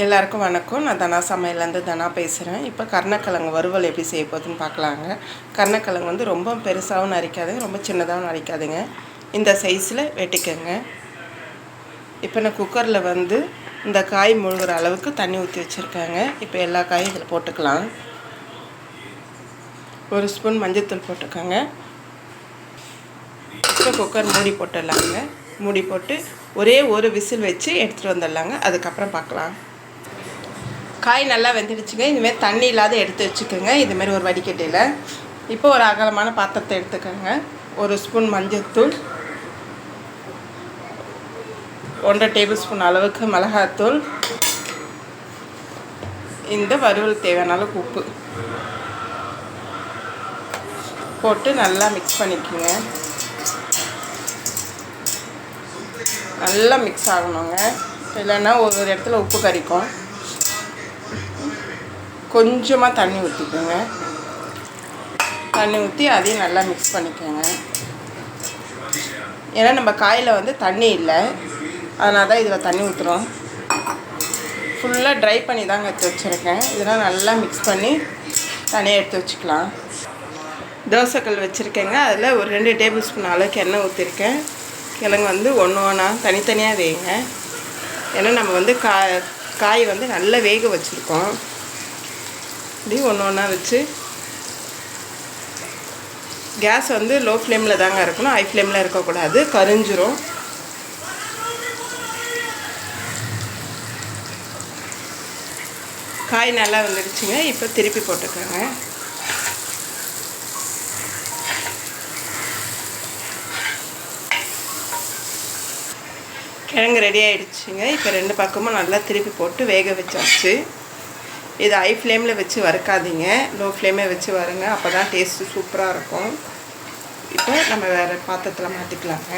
எல்லாருக்கும் வணக்கம். நான் தனா சமையலேருந்து தனா பேசுகிறேன் இப்போ கர்ணக்கிழங்கு வறுவல் எப்படி செய்ய போகுதுன்னு பார்க்கலாங்க. கர்ணக்கிழங்கு வந்து ரொம்ப பெருசாகவும் நரைக்காதுங்க ரொம்ப சின்னதாகவும் நரைக்காதுங்க. இந்த சைஸில் வெட்டிக்கோங்க. இப்போ நான் குக்கரில் வந்து இந்த காய் முழுகிற அளவுக்கு தண்ணி ஊற்றி வச்சுருக்காங்க. இப்போ எல்லா காயும் இதில் போட்டுக்கலாம். ஒரு ஸ்பூன் மஞ்சத்தூள் போட்டுக்கோங்க. இப்போ குக்கர் மூடி போட்டுடலாங்க. மூடி போட்டு ஒரே ஒரு விசில் வச்சு எடுத்துகிட்டு வந்துடலாங்க. அதுக்கப்புறம் பார்க்கலாம். காய் நல்லா வெந்துடுச்சுங்க. இதுமாரி தண்ணி இல்லாத எடுத்து வச்சுக்கோங்க. இதுமாரி ஒரு வடிகட்டியில். இப்போ ஒரு அகலமான பாத்திரத்தை எடுத்துக்கோங்க. ஒரு ஸ்பூன் மஞ்சள்தூள் ஒன்றரை டேபிள் ஸ்பூன் அளவுக்கு மிளகாத்தூள். இந்த வறுவல் தேவையான அளவுக்கு உப்பு. போட்டு நல்லா மிக்ஸ் பண்ணிக்கோங்க. நல்லா மிக்ஸ் ஆகணுங்க. இல்லைன்னா ஒரு ஒரு இடத்துல உப்பு கறிக்கும் கொஞ்சமாக தண்ணி ஊற்றிக்கோங்க தண்ணி ஊற்றி அதையும் நல்லா மிக்ஸ் பண்ணிக்கோங்க. ஏன்னா நம்ம காயில் வந்து தண்ணி இல்லை. அதனால தான் இதில் தண்ணி ஊற்றுறோம் ஃபுல்லாக ட்ரை பண்ணி தாங்க எடுத்து வச்சுருக்கேன். இதெல்லாம் நல்லா மிக்ஸ் பண்ணி தனியாக எடுத்து வச்சுக்கலாம். தோசைக்கல் வச்சுருக்கேங்க. அதில் ஒரு ரெண்டு டேபிள் ஸ்பூன் அளவுக்கு எண்ணெய் ஊற்றிருக்கேன் கிழங்கு வந்து ஒன்று ஒன்றா தனித்தனியாக வேங்க ஏன்னா நம்ம வந்து கா காய் வந்து நல்லா வேக வச்சுருக்கோம். இப்படி ஒன்று ஒன்றா வச்சு கேஸ் வந்து லோ ஃப்ளேமில் தாங்க இருக்கணும் ஹை ஃப்ளேமில் இருக்கக்கூடாது கரிஞ்சிரும். காய் நல்லா வந்துடுச்சுங்க இப்போ திருப்பி போட்டுக்கோங்க. கிழங்கு ரெடி ஆகிடுச்சுங்க இப்போ ரெண்டு பக்கமும் நல்லா திருப்பி போட்டு வேக வச்சாச்சு. இது ஹை ஃப்ளேமில் வச்சு வறுக்காதீங்க. லோ ஃப்ளேமே வச்சு வருங்க அப்போ தான் டேஸ்ட்டு சூப்பராக இருக்கும். இப்போ நம்ம வேறு பாத்திரத்தில் மாற்றிக்கலாங்க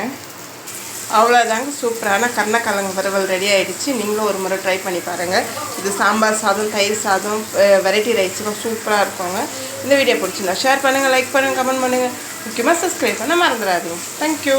அவ்வளோதாங்க சூப்பரான கருணக்கிழங்கு வறுவல் ரெடி ஆகிடுச்சு நீங்களும் ஒரு முறை ட்ரை பண்ணி பாருங்கள் இது சாம்பார் சாதம் தயிர் சாதம் வெரைட்டி ரைஸுக்கும் சூப்பராக இருக்குங்க. இந்த வீடியோ பிடிச்சிருந்தா ஷேர் பண்ணுங்கள் லைக் பண்ணுங்கள் கமெண்ட் பண்ணுங்கள் முக்கியமாக சப்ஸ்கிரைப் பண்ண மறந்துடாதீங்க. தேங்க்யூ